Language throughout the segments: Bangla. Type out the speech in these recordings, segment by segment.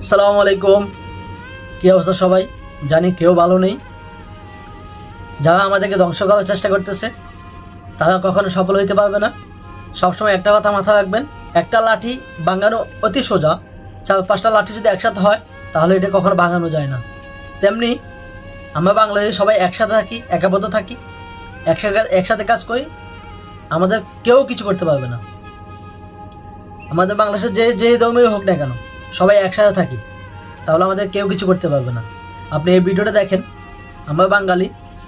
সালামু আলাইকুম। কী অবস্থা সবাই? জানি কেউ ভালো নেই। যারা আমাদেরকে ধ্বংস করার চেষ্টা করতেছে, তারা কখনো সফল হইতে পারবে না। সবসময় একটা কথা মাথায় রাখবেন, একটা লাঠি ভাঙানো অতি সোজা। চার পাঁচটা লাঠি যদি একসাথে হয়, তাহলে এটা কখনো ভাঙানো যায় না। তেমনি আমরা বাংলাদেশে সবাই একসাথে থাকি, একাবদ্ধ থাকি, একসাথে একসাথে কাজ করি, আমাদের কেউ কিছু করতে পারবে না। আমাদের বাংলাদেশের যে যে ধর্মই হোক না কেন সবাই একসাথে থাকি, তাহলে আমাদের কেউ কিছু করতে পারবে না। আপনি এই ভিডিওটা দেখেন, আমরা বাঙালি,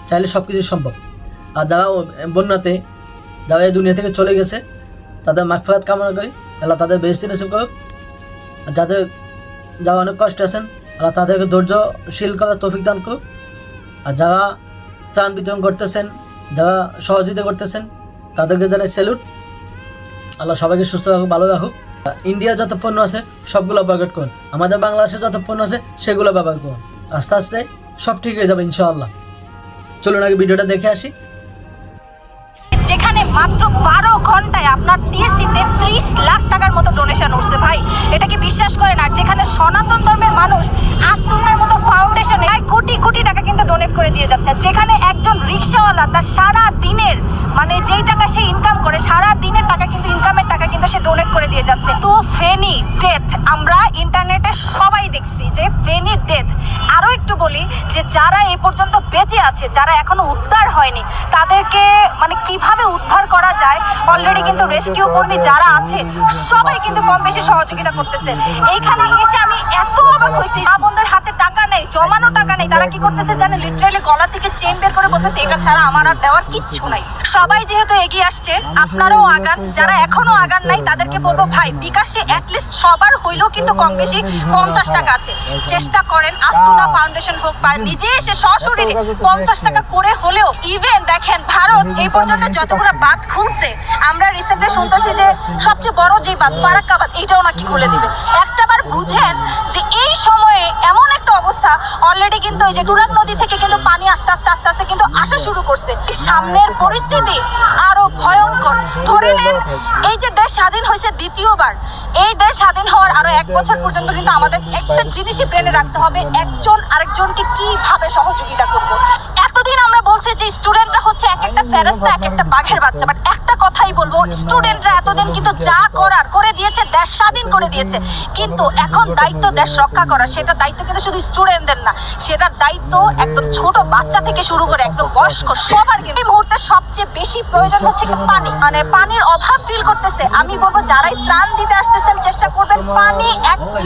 চাইলে সব কিছু সম্ভব। আর যারা বন্যাতে, যারা এই দুনিয়া থেকে চলে গেছে, তাদের মাগফিরাত কামনা করি, আল্লাহ তাদের বেশি নসিব করুক। আর যাদের যারা অনেক কষ্ট আছেন, আল্লাহ তাদেরকে ধৈর্যশীল করার তৌফিক দান করুক। আর যারা চান বিতরণ করতেছেন, যারা সহযোগিতা করতেছেন, তাদেরকে জানাই স্যালুট আল্লাহ সবাইকে সুস্থ রাখুক, ভালো রাখুক। ইন্ডিয়া যত পণ্য আছে, সবগুলো বয়কট করুন। আমাদের বাংলাদেশে যত পণ্য আছে, সেগুলো ব্যবহার করুন। আস্তে আস্তে সব ঠিক হয়ে যাবে, ইনশাআল্লাহ। চলুন আগে ভিডিওটা দেখে আসি। যেখানে মাত্র বারো ঘন্টায় আপনার টিএসসিতে ত্রিশ লাখ টাকার মতো ডোনেশন উঠছে। ভাই, এটাকে বিশ্বাস করেন, আর যেখানে সনাতন ধর্মের মানুষ আসুনের মতো ফাউন্ডেশনে প্রায় কোটি কোটি টাকা কিন্তু ডোনেট করে দিয়ে যাচ্ছে। যেখানে একজন রিক্সাওয়ালা তার সারা দিনের মানে যেই টাকা সে ইনকাম করে সারা দিনের টাকা কিন্তু ইনকামের টাকা সে ডোনেট করে দিয়ে যাচ্ছে। তো ফেনি ডেথ আমরা ইন্টারনেটে সবাই দেখছি যে ফেনি ডেথ আরও একটু বলি যে যারা এ পর্যন্ত বেঁচে আছে, যারা এখনও উদ্ধার হয়নি, তাদেরকে মানে কীভাবে উদ্ধার করা যায় অলরেডি কিন্তু রেস্কিউ কর্মী যারা আছে, সবাই কিন্তু কম বেশি সহযোগিতা করতেছে। এইখানে এসে আমি এত অবাক হয়েছি, মা বোনদের হাতে টাকা নেই, জমানো টাকা নেই, তারা কি করতেছে জানে লিটারালি গলা থেকে চেন বের করে বলতেছে, এটা ছাড়া আমার আর দেওয়ার কিচ্ছু নাই। সবাই যেহেতু এগিয়ে আসছে, আপনারাও আগান, যারা এখনও আগান নাই তাদেরকে বলব, ভাই, বিকাশে অ্যাটলিস্ট সবার হইলেও কিন্তু কম বেশি পঞ্চাশ টাকা আছে। চেষ্টা করেন আসুনা ফাউন্ডেশন হোক বা নিজে এসে সশরীরে পঞ্চাশ টাকা করে হলেও ইভেন দেখেন ভারত এই পর্যন্ত যতগুলো বাঁধ খুলছে, আমরা রিসেন্টলি শুনতেছি যে সবচেয়ে বড় যে বাদ ফারাক্কা বাঁধ এইটাও নাকি খুলে দিবে। একটাবার বুঝেন যে এই সময়ে এমন একটা অবস্থা। অলরেডি কিন্তু এই যে টুরাক নদী থেকে কিন্তু পানি আস্তে আস্তে আস্তে আস্তে কিন্তু আসা শুরু করছে। সামনের পরিস্থিতি আরও ভয়ঙ্কর। ধরে নেন, এই যে দেশ স্বাধীন হয়েছে দ্বিতীয়বার। এই দেশ স্বাধীন হওয়ার আরও এক বছর পর্যন্ত কিন্তু আমাদের একটা জিনিসই ব্রেনে রাখতে হবে, একজন আরেকজনকে কীভাবে সহযোগিতা করব? এতদিন আমরা বলছি যে স্টুডেন্টরা হচ্ছে এক একটা ফেরেস্তা এক একটা বাঘের বাচ্চা বাট বলব স্টুডেন্টরা এতদিন কিন্তু যা করার করে দিয়েছে, দেশ স্বাধীন করে দিয়েছে। কিন্তু এখন দায়িত্ব দেশ রক্ষা করা, সেটা দায়িত্ব কিন্তু শুধু স্টুডেন্টদের না, সেটার দায়িত্ব একদম ছোট বাচ্চা থেকে শুরু করে একদম বয়স্ক সবার কিন্তু। এই মুহূর্তে সবচেয়ে বেশি প্রয়োজন হচ্ছে পানি। মানে পানির অভাব ফিল করতেছে। আমি বলব, যারাই ত্রাণ দিতে আসতেছেন চেষ্টা করবেন পানি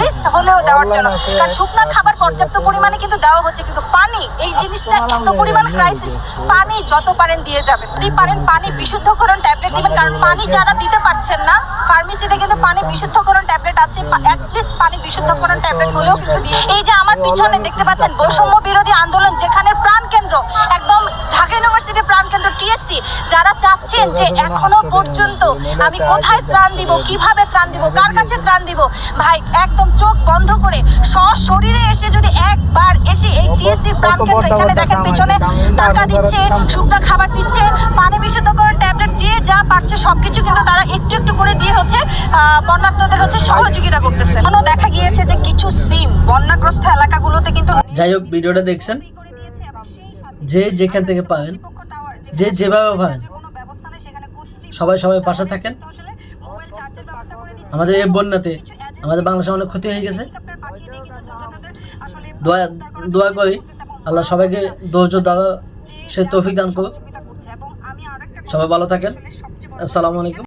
লিস্ট হলেও দেওয়ার জন্য। কারণ শুকনা খাবার পর্যাপ্ত পরিমাণে কিন্তু দেওয়া হচ্ছে, কিন্তু পানি, এই জিনিসটা এত পরিমাণ ক্রাইসিস পানি যত পারেন দিয়ে যাবেন। যদি পারেন পানি বিশুদ্ধকরণ ট্যাবলেট দিবেন কারণ পানি যারা দিতে পারছেন না ফার্মেসিতে কিন্তু পানি বিশুদ্ধকরণ ট্যাবলেট আছে অ্যাটলিস্ট পানি বিশুদ্ধকরণ ট্যাবলেট হলেও কিন্তু এই যে আমার পিছনে দেখতে পাচ্ছেন বৈষম্য বিরোধী আন্দোলন যেখানে প্রাণ কেন্দ্র একদম ঢাকা ইউনিভার্সিটির প্রাণ কেন্দ্র টিএসসি যারা চাচ্ছেন যে এখনও পর্যন্ত আমি কোথায় ত্রাণ দিব কীভাবে ত্রাণ দিব কার কাছে ত্রাণ দিব ভাই একদম চোখ বন্ধ করে সশরীরে এসে যদি একবার এসে এই টিএসসি প্রাণ কেন্দ্র এখানে দেখেন পিছনে টাকা দিচ্ছে শুকনো খাবার দিচ্ছে পানি বিশুদ্ধকরণ ট্যাবলেট যে যা পারছে সবকিছু কিন্তু তারা একটু একটু করে দিয়ে হচ্ছে বন্যার্থদের হচ্ছে সহযোগিতা করতেছে। এখনও দেখা গিয়েছে যে কিছু সিম বন্যাগ্রস্ত এলাকাগুলোতে কিন্তু যাই হোক, ভিডিওটা দেখছেন। যে যেখান থেকে পাবেন যে যেভাবে পারেন, সবাই সবাই পাশে থাকেন। আমাদের এই বন্যাতে আমাদের বাংলাদেশে অনেক ক্ষতি হয়ে গেছে। দোয়া দোয়া করি আল্লাহ সবাইকে ধৈর্য দেওয়া সে তৌফিক দান করুক। সবাই ভালো থাকেন। আসসালামু আলাইকুম।